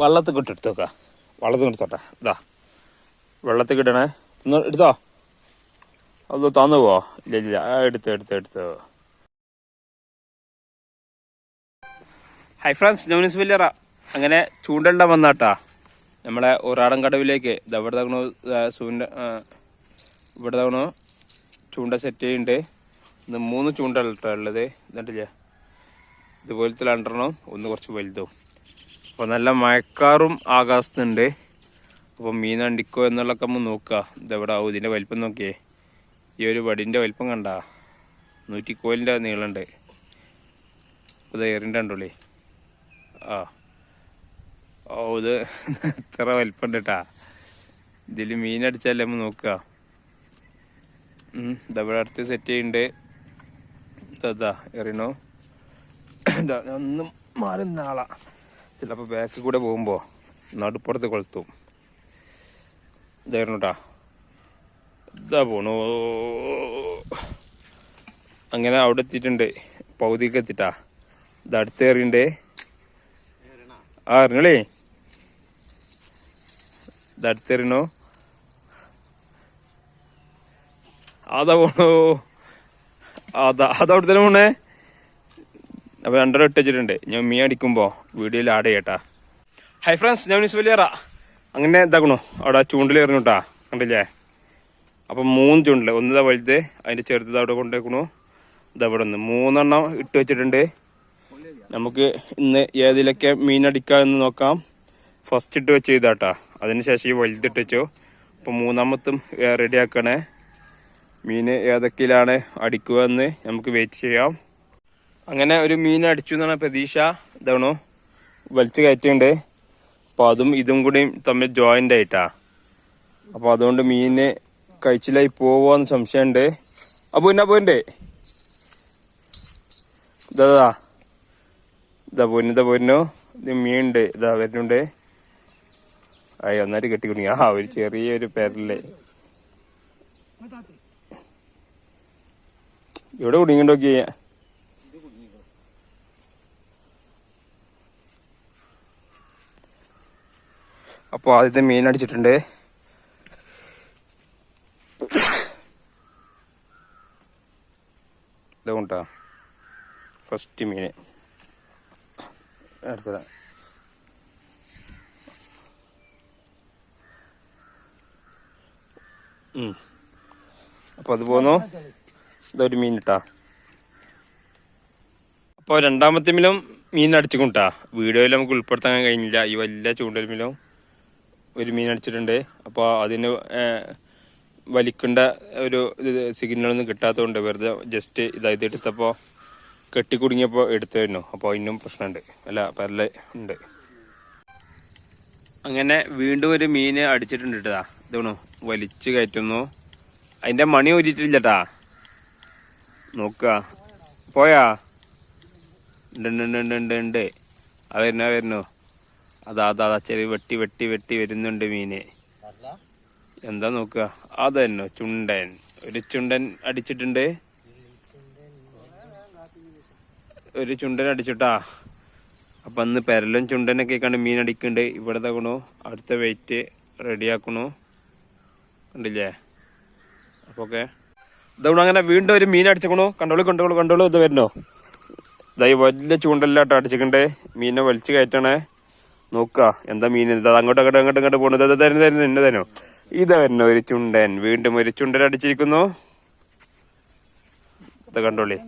വെള്ളത്തിൽ എടുത്തു നോക്കാം വെള്ളത്തിൽ എടുത്തോട്ടെ ഇതാ വെള്ളത്തിൽ കിട്ടണേ ഒന്ന് എടുത്തോ. അത് തന്നു പോവോ ഇല്ല ഇല്ല. എടുത്തു എടുത്ത് എടുത്ത്. ഹൈ ഫ്രണ്ട്സ് നോനിസ് വില്ലറ. അങ്ങനെ ചൂണ്ടണ്ട വന്നാട്ടാ. നമ്മളെ ഒരാടം കടവിലേക്ക് ഇത് ഇവിടെ തകണു? സൂണ്ട ഇവിടെ തകണു. ചൂണ്ട സെറ്റ് ചെയ്യുന്നുണ്ട് ഇന്ന് മൂന്ന് ചൂണ്ടട്ടോ ഉള്ളത്. എന്നിട്ടില്ലേ ഇതുപോലത്തെ രണ്ടെണ്ണം ഒന്ന് കുറച്ച് വലുതും. അപ്പോൾ നല്ല മഴക്കാറും ആകാശത്തുണ്ട്. അപ്പോൾ മീൻ അണ്ടിക്കോ എന്നുള്ളതൊക്കെ നമ്മൾ നോക്കുക. ഇതെവിടെ? ആവും ഇതിന്റെ വലിപ്പം നോക്കിയേ. ഈ ഒരു വടിന്റെ വലിപ്പം കണ്ട. നൂറ്റി കോലിന്റെ നീളമുണ്ട് ഇത് എറിന്റെ ഉണ്ടുള്ളി ആ. ഓ ഇത് ഇത്ര വലിപ്പമുണ്ട് കേട്ടാ ഇതിൽ മീൻ അടിച്ചാലേ നമ്മൾ നോക്കുക. ഇതെവിടെ അടുത്ത് സെറ്റ് ചെയ്യുന്നുണ്ട് ഇതാ എറിനോ ഇതാ ഒന്നും മാറുന്ന നാളാ ചിലപ്പോൾ ബാക്കിൽ കൂടെ പോകുമ്പോൾ നടുപ്പുറത്ത് കൊളുത്തും. ഇതായിരുന്നു ഇതാ പോണു. അങ്ങനെ അവിടെ എത്തിയിട്ടുണ്ട്. പൗതിക്ക് എത്തിട്ടാ. ഇത് അടുത്ത് എറിയണ്ടേ ആ അറിഞ്ഞളേ ഇത് അടുത്ത് എറിയണോ അതാ പോണു. അതാ അതവിടുത്തന്നെ തന്നെ പോണേ. അപ്പോൾ രണ്ടര ഇട്ട് വെച്ചിട്ടുണ്ട്. ഞാൻ മീൻ അടിക്കുമ്പോൾ വീഡിയോയിൽ ആഡ് ചെയ്യട്ടാ. ഹൈ ഫ്രണ്ട്സ് ഞാൻ ന്യൂസ് വലിയറ. അങ്ങനെ ഇതാക്കണു. അവിടെ ചൂണ്ടിൽ എറിഞ്ഞു കേട്ടാ കണ്ടില്ലേ? അപ്പം മൂന്ന് ചൂണ്ടിൽ. ഒന്നിതാ വലുത് അതിന്റെ ചെറുത് അവിടെ കൊണ്ടുവയ്ക്കണു ഇതാ ഇവിടെ ഒന്ന് മൂന്നെണ്ണം ഇട്ട് വെച്ചിട്ടുണ്ട്. നമുക്ക് ഇന്ന് ഏതിലൊക്കെ മീൻ അടിക്കാം എന്ന് നോക്കാം. ഫസ്റ്റ് ഇട്ട് വെച്ച് ചെയ്താട്ടാ അതിനുശേഷം ഈ വലുതിട്ട് വെച്ചു. അപ്പം മൂന്നാമത്തും റെഡി ആക്കണേ. മീൻ ഏതൊക്കെയിലാണ് അടിക്കുക എന്ന് നമുക്ക് വെയിറ്റ് ചെയ്യാം. അങ്ങനെ ഒരു മീൻ അടിച്ചു എന്നാണ് പ്രതീക്ഷ. ഇതാണോ? വലിച്ചു കയറ്റുണ്ട് അപ്പോൾ അതും ഇതും കൂടി തമ്മിൽ ജോയിന്റ് ആയിട്ടാ. അപ്പോൾ അതുകൊണ്ട് മീന് കഴിച്ചിലായി പോവാന്ന് സംശയമുണ്ട്. അപ്പോൾ എന്നാ പോയിണ്ട് ഇതാ. ഇതാ. പോന്നു ഇതാ പോന്നു ഇത് മീനുണ്ട്. ഇതാ വരുന്നുണ്ട്. അയ്യ ഒന്നായിട്ട് കെട്ടി ആ ഒരു ചെറിയൊരു പേരല്ലേ ഇവിടെ കുടുങ്ങിണ്ടോക്കി അപ്പോൾ ആദ്യത്തെ മീൻ അടിച്ചിട്ടുണ്ട്. ഇതുകൊണ്ടാ ഫസ്റ്റ് മീന്. അടുത്തതാ അപ്പോൾ അത് പോന്നു. ഇതൊരു മീൻ ഇട്ടാ. അപ്പോൾ രണ്ടാമത്തെ മീനും മീൻ അടിച്ചുകൊണ്ടാ വീഡിയോയിൽ നമുക്ക് ഉൾപ്പെടുത്താൻ കഴിഞ്ഞില്ല. ഈ വലിയ ചൂണ്ടൽ മീനും. ഒരു മീൻ അടിച്ചിട്ടുണ്ട്. അപ്പോൾ അതിന് വലിക്കേണ്ട ഒരു സിഗ്നലൊന്നും കിട്ടാത്തതുകൊണ്ട് വെറുതെ ജസ്റ്റ് ഇതായത് എടുത്തപ്പോൾ കെട്ടി കുടുങ്ങിയപ്പോൾ എടുത്തായിരുന്നു. അപ്പോൾ അതിനും പ്രശ്നമുണ്ട്. അല്ല പരല ഉണ്ട്. അങ്ങനെ വീണ്ടും ഒരു മീൻ അടിച്ചിട്ടുണ്ട് കേട്ടാ ഇതാണു? വലിച്ചു കയറ്റുന്നു. അതിന്റെ മണി ഊരിയിട്ടില്ലട്ടാ. നോക്കുക പോയാ? ഉണ്ട് ഉണ്ട് ഉണ്ട് ഉണ്ട് ഉണ്ട് അത് എന്നാ വരുന്നു. അതാ അതാ ചെറിയ വെട്ടി വെട്ടി വെട്ടി വരുന്നുണ്ട് മീന്. എന്താ നോക്കുക? അത് ചുണ്ടൻ. ഒരു ചുണ്ടൻ അടിച്ചിട്ടുണ്ട്. ഒരു ചുണ്ടൻ അടിച്ചിട്ടാ. അപ്പൊ അന്ന് പെരലും ചുണ്ടനൊക്കെ കണ്ട് മീൻ അടിക്കുന്നുണ്ട് ഇവിടെ തകണു അടുത്ത വെയിറ്റ് റെഡിയാക്കണു. കണ്ടില്ലേ? അപ്പൊ ഓക്കെ ഇതവിടെ അങ്ങനെ വീണ്ടും ഒരു മീൻ അടിച്ചേക്കണു. കണ്ടോളൂ കണ്ടോളൂ കണ്ടോളൂ ഇത് വരുന്നോ. ഇതായി വലിയ ചൂണ്ടല്ലാട്ടോ അടിച്ചിട്ടുണ്ട് മീനെ വലിച്ചു കയറ്റണേ. നോക്കുക എന്താ മീൻ? എന്താ അങ്ങോട്ട് അങ്ങോട്ട് അങ്ങോട്ട് അങ്ങോട്ട് പോണത്. ഇത് തരുന്നു തരുന്നു എന്നെ തരുന്നു ഇത് തന്നെ ഒരു ചുണ്ടൻ. വീണ്ടും ഒരു ചുണ്ടൻ അടിച്ചിരിക്കുന്നു. കണ്ടോളി.